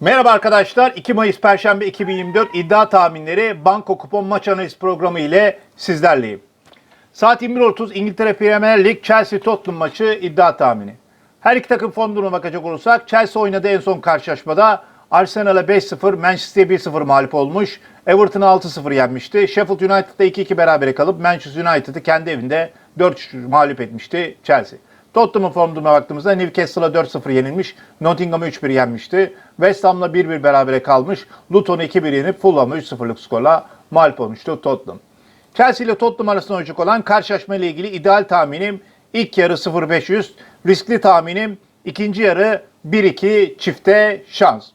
Merhaba arkadaşlar. 2 Mayıs Perşembe 2024 iddia tahminleri Banko Kupon Maç Analiz programı ile sizlerleyim. Saat 21.30 İngiltere Premier Lig Chelsea Tottenham maçı iddia tahmini. Her iki takım form durumuna bakacak olursak Chelsea oynadığı en son karşılaşmada Arsenal'a 5-0, Manchester'e 1-0 mağlup olmuş. Everton'ı 6-0 yenmişti. Sheffield United'da 2-2 berabere kalıp Manchester United'ı kendi evinde 4-3 mağlup etmişti Chelsea. Tottenham'ın form durumuna baktığımızda Newcastle'a 4-0 yenilmiş, Nottingham'ı 3-1 yenmişti. West Ham'la 1-1 berabere kalmış, Luton'u 2-1 yenip Fulham'ı 3-0'lık skorla mağlup olmuştu Tottenham. Chelsea ile Tottenham arasında olacak olan karşılaşma ile ilgili ideal tahminim ilk yarı 0-5 üst, riskli tahminim ikinci yarı 1-2 çifte şans.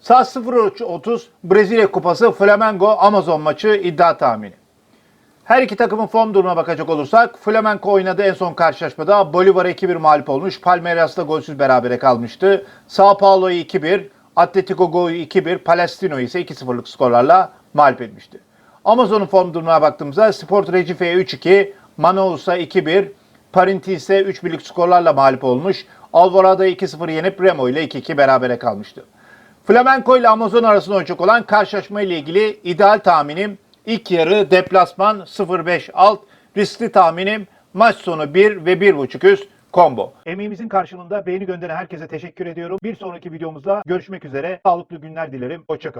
Saat 0.30 Brezilya Kupası Flamengo Amazon maçı iddia tahmini. Her iki takımın form durumuna bakacak olursak Flamenco oynadığı en son karşılaşmada Bolivar'a 2-1 mağlup olmuş. Palmeiras'la golsüz berabere kalmıştı. Sao Paulo'yu 2-1, Atletico Go'yu 2-1, Palestino'yu ise 2-0'lık skorlarla mağlup etmişti. Amazon'un form durumuna baktığımızda Sport Recife'ye 3-2, Manaus'a 2-1, Parinti ise 3-1'lik skorlarla mağlup olmuş. Alvorada'yı 2-0 yenip Remo ile 2-2 berabere kalmıştı. Flamenco ile Amazon arasında oynayacak olan karşılaşma ile ilgili ideal tahminim ilk yarı deplasman 0-5 alt, riskli tahminim maç sonu 1 ve 1.5 üst combo. Emeğimizin karşılığında beğeni gönderen herkese teşekkür ediyorum. Bir sonraki videomuzda görüşmek üzere. Sağlıklı günler dilerim. Hoşçakalın.